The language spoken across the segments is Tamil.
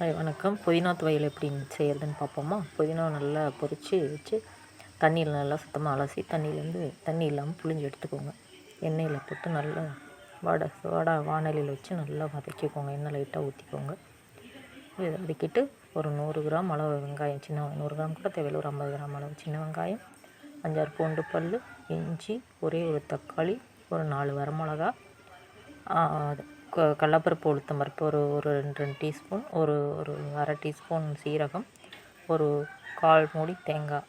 ஹாய் வணக்கம். புதினா துவையல் எப்படி செய்கிறதுன்னு பார்ப்போமா? புதினா நல்லா பொரித்து வச்சு தண்ணியில் நல்லா சுத்தமாக அலசி தண்ணியிலேருந்து தண்ணி இல்லாமல் புளிஞ்சு எடுத்துக்கோங்க. எண்ணெயில் போட்டு நல்லா வடை வடை வானலியில் வச்சு நல்லா வதக்கிக்கோங்க. எண்ணெய் லைட்டாக ஊற்றிக்கோங்க இதை வதக்கிட்டு ஒரு நூறு கிராம் அளவு வெங்காயம் சின்ன நூறு கிராம் கூட தேவையில்லை. ஒரு ஐம்பது கிராம் அளவு சின்ன வெங்காயம் அஞ்சாறு பூண்டு பல் இஞ்சி ஒரே ஒரு தக்காளி ஒரு நாலு வரமிளகா க கடலப்பருப்பு உளுத்தம் பருப்பு ஒரு ஒரு ரெண்டு ரெண்டு டீஸ்பூன் ஒரு ஒரு அரை டீஸ்பூன் சீரகம் ஒரு கால் மூடி தேங்காய்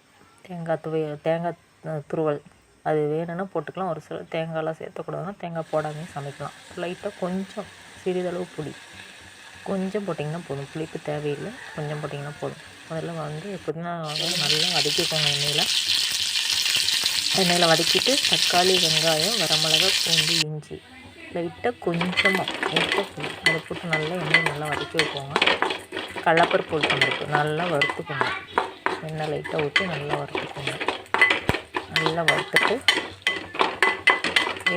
தேங்காய் துவை தேங்காய் துருவல். அது வேணும்னா போட்டுக்கலாம். ஒரு சில தேங்காயெலாம் சேர்த்தக்கூடாதுன்னா தேங்காய் போடாமையும் சமைக்கலாம். லைட்டாக கொஞ்சம் சிறிதளவு புளி. கொஞ்சம் போட்டிங்கன்னா போதும். புளிப்பு தேவையில்லை. கொஞ்சம் போட்டிங்கன்னா போதும். முதல்ல வந்து புதினா நல்லா வதக்கிக்கோங்க எண்ணெயில். எண்ணெயில் வதக்கிட்டு தக்காளி வெங்காயம் வரமிளகா பூண்டு இஞ்சி. லைட்டாக கொஞ்சமாக லைட்டாக அதை போட்டு நல்லா எண்ணெய் நல்லா வதக்கி வைப்போங்க கடலப்பருப்பு உளுத்தம்பருப்பு நல்லா வறுத்துக்கோங்க. எண்ணெய் லைட்டாக ஊற்றி நல்லா வறுத்துக்கோங்க. நல்லா வறுத்துட்டு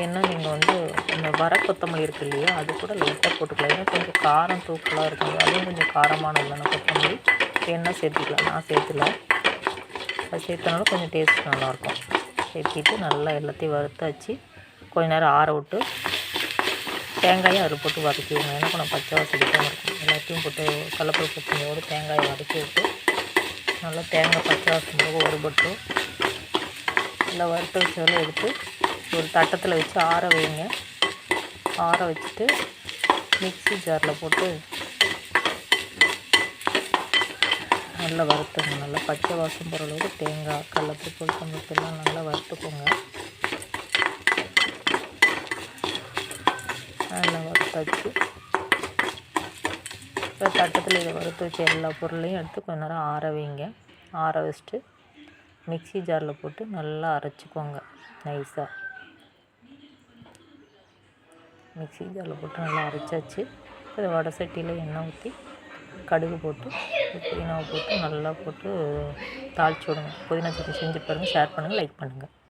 ஏன்னா நீங்கள் வந்து இந்த வர கொத்தமல்லி இருக்கு இல்லையா அது கூட லைட்டாக போட்டுக்கலாம். ஏன்னா கொஞ்சம் காரம் தூக்கலாக இருக்கும் அதுவும் கொஞ்சம் காரமான இல்லைன்னா கொத்தமல்லி. என்ன சேர்த்துக்கலாம். நான் சேர்த்துல அது சேர்த்தனாலும் கொஞ்சம் டேஸ்ட் நல்லாயிருக்கும் சேர்த்திட்டு நல்லா எல்லாத்தையும் வறுத்தாச்சு. கொஞ்ச நேரம் ஆற விட்டு தேங்காயும் அதில் போட்டு வதக்கிடுங்க ஏன்னா கொஞ்சம் பச்சை வாசல் இருக்கும். எல்லாத்தையும் போட்டு கடலப்பருப்பு சட்னியோடு தேங்காயை வதக்கி விட்டு நல்லா தேங்காய் பச்சை வாசம் போக ஒருபட்டு நல்லா வறுத்த வச்சாலும் எடுத்து ஒரு தட்டத்தில் வச்சு ஆற வைங்க. ஆற வச்சுட்டு மிக்சி ஜாரில் போட்டு நல்லா வறுத்துங்க. நல்லா பச்சை வாசம் போகிற அளவுக்கு தேங்காய் கடலப்பருப்பு கொத்தமல்லி நல்லா வறுத்துக்கோங்க. நல்லா வறுத்தாச்சு. இப்போ தட்டத்தில் இதை வறுத்து வச்ச எல்லா பொருளையும் எடுத்து கொஞ்ச நேரம் ஆற வைங்க. ஆற வச்சுட்டு மிக்சி ஜாரில் போட்டு நல்லா அரைச்சிக்கோங்க நைஸாக மிக்சி ஜாரில் போட்டு நல்லா அரைச்சாச்சு. இப்போ வடை சட்டியில் எண்ணெய் ஊற்றி கடுகு போட்டு புதினாவை போட்டு நல்லா போட்டு தாளிச்சு விடுங்க. புதினா சட்னி செஞ்சு பாருங்கள் ஷேர் பண்ணுங்கள் லைக் பண்ணுங்கள்